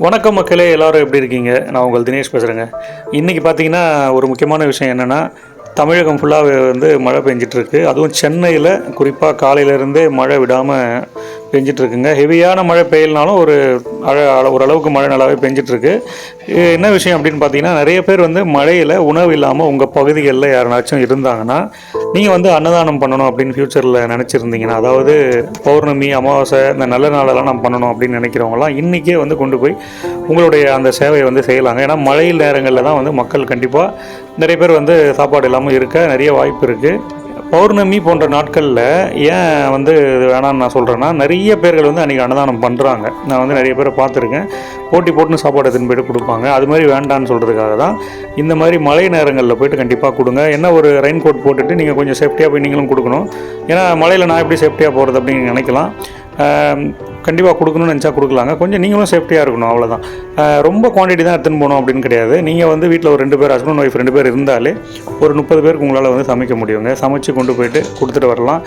வணக்கம் மக்களே எல்லாரும் எப்படி இருக்கீங்க? நான் உங்கள் தினேஷ் பேசுகிறேங்க இன்றைக்கி பார்த்தீங்கன்னா ஒரு முக்கியமான விஷயம் என்னென்னா தமிழகம் ஃபுல்லாக வந்து மழை பெஞ்சிட்ருக்கு அதுவும் சென்னையில் குறிப்பாக காலையிலேருந்தே மழை விடாமல் பெஞ்சிட்ருக்குங்க. ஹெவியான மழை பெய்யலனாலும் ஒரு அழ ஓரளவுக்கு மழை நல்லாவே பெஞ்சிட்ருக்கு. என்ன விஷயம் அப்படின்னு பார்த்தீங்கன்னா நிறைய பேர் வந்து மழையில் உணவு இல்லாமல் உங்கள் பகுதிகளில் யாருனாச்சும் இருந்தாங்கன்னா நீங்கள் வந்து அன்னதானம் பண்ணணும் அப்படின்னு ஃப்யூச்சரில் நினச்சிருந்தீங்கன்னா அதாவது பௌர்ணமி அமாவாசை இந்த நல்ல நாளெல்லாம் நம்ம பண்ணணும் அப்படின்னு நினைக்கிறவங்களாம் இன்றைக்கே வந்து கொண்டு போய் உங்களுடைய அந்த சேவையை வந்து செய்யலாங்க. ஏன்னா மழை நேரங்களில் தான் வந்து மக்கள் கண்டிப்பாக நிறைய பேர் வந்து சாப்பாடு இல்லாமல் இருக்க நிறைய வாய்ப்பு இருக்குது பௌர்ணமி போன்ற நாட்களில் ஏன் வந்து வேணான்னு வேணாம்னு நான் சொல்கிறேன்னா நிறைய பேர்கள் வந்து அன்றைக்கி அன்னதானம் பண்ணுறாங்க நான் வந்து நிறைய பேரை பார்த்துருக்கேன். போட்டி போட்டுன்னு சாப்பாடு எடுத்துன்னு போயிட்டு கொடுப்பாங்க. அது மாதிரி வேண்டான்னு சொல்கிறதுக்காக தான் இந்த மாதிரி மழை நேரங்களில் போயிட்டு கண்டிப்பாக கொடுங்க. என்ன ஒரு ரெயின் கோட் போட்டுட்டு நீங்கள் கொஞ்சம் சேஃப்டியாக போய் நீங்களும் கொடுக்கணும். ஏன்னா மழையில் நான் எப்படி சேஃப்டியாக போகிறது அப்படின்னு நினைக்கலாம். கண்டிப்பாக கொடுக்கணும்னு நினச்சா கொடுக்கலாங்க. கொஞ்சம் நீங்களும் சேஃப்டியாக இருக்கணும் அவ்வளோதான் ரொம்ப குவான்டிட்டி தான் எடுத்துன்னு போகணும் அப்படின்னு கிடையாது. நீங்கள் வந்து வீட்டில் ஒரு ரெண்டு பேர் ஹஸ்பண்ட் ஒய்ஃப் ரெண்டு பேர் இருந்தாலே ஒரு முப்பது பேருக்கு உங்களால் வந்து சமைக்க முடியுங்க. சமைச்சு கொண்டு போயிட்டு கொடுத்துட்டு வரலாம்.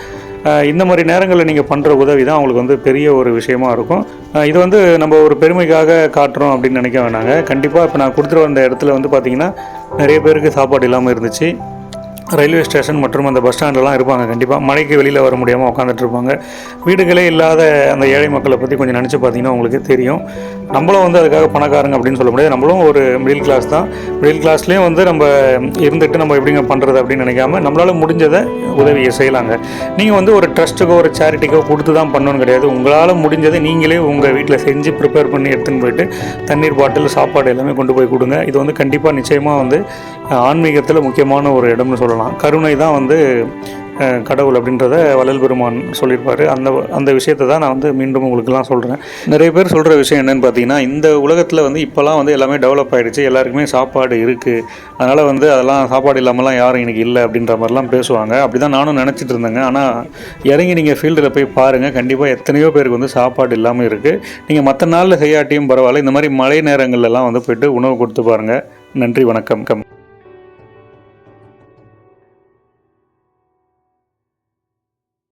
இந்த மாதிரி நேரங்களில் நீங்கள் பண்ணுற உதவி தான் அவங்களுக்கு வந்து பெரிய ஒரு விஷயமா இருக்கும். இது வந்து நம்ம ஒரு பெருமைக்காக காட்டுறோம் அப்படின்னு நினைக்க வேணாங்க. கண்டிப்பாக இப்போ நான் கொடுத்துட்டு வந்த இடத்துல வந்து பார்த்திங்கன்னா நிறைய பேருக்கு சாப்பாடு இல்லாமல் இருந்துச்சு. ரயில்வே ஸ்டேஷன் மற்றும் அந்த பஸ் ஸ்டாண்டெலாம் இருப்பாங்க கண்டிப்பாக மழைக்கு வெளியில் வர முடியாமல் உட்காந்துட்டு இருப்பாங்க. வீடுகளே இல்லாத அந்த ஏழை மக்களை பற்றி கொஞ்சம் நினச்சி பார்த்தீங்கன்னா உங்களுக்கு தெரியும். நம்மளும் வந்து அதுக்காக பணக்காரங்க அப்படின்னு சொல்ல முடியாது. நம்மளும் ஒரு மிடில் கிளாஸ் தான். மிடில் கிளாஸ்லேயும் வந்து நம்ம இருந்துட்டு நம்ம எப்படிங்க பண்ணுறது அப்படின்னு நினைக்காம நம்மளால் முடிஞ்சதை உதவியை செய்யலாங்க. நீங்கள் வந்து ஒரு ட்ரஸ்ட்டுக்கோ ஒரு சேரிட்டிக்கோ கொடுத்து தான் பண்ணணும்னு கிடையாது. உங்களால் முடிஞ்சதை நீங்களே உங்கள் வீட்டில் செஞ்சு ப்ரிப்பேர் பண்ணி எடுத்துன்னு போயிட்டு தண்ணீர் பாட்டில் சாப்பாடு எல்லாமே கொண்டு போய் கொடுங்க. இது வந்து கண்டிப்பாக நிச்சயமாக வந்து ஆன்மீகத்தில் முக்கியமான ஒரு இடம்னு சொல்லலாம். கருணை தான் வந்து கடவுள் அப்படின்றத வள்ளல் பெருமான் சொல்லியிருப்பார். அந்த அந்த விஷயத்தை தான் நான் வந்து மீண்டும் உங்களுக்குலாம் சொல்கிறேன் நிறைய பேர் சொல்கிற விஷயம் என்னென்னு பார்த்தீங்கன்னா இந்த உலகத்தில் வந்து இப்போலாம் வந்து எல்லாமே டெவலப் ஆகிடுச்சு எல்லாருக்குமே சாப்பாடு இருக்குது அதனால் வந்து அதெல்லாம் சாப்பாடு இல்லாமலாம் யாரும் இன்னைக்கு இல்லை அப்படின்ற மாதிரிலாம் பேசுவாங்க. அப்படி தான் நானும் நினச்சிட்டு இருந்தேங்க. ஆனால் இறங்கி நீங்கள் ஃபீல்டில் போய் பாருங்கள் கண்டிப்பாக எத்தனையோ பேருக்கு வந்து சாப்பாடு இல்லாமல் இருக்குது நீங்கள் மற்ற நாளில் செய்யாட்டியும் பரவாயில்ல. இந்த மாதிரி மழை நேரங்கள்லாம் வந்து போய்ட்டு உணவு கொடுத்து பாருங்கள் நன்றி வணக்கம் கம்.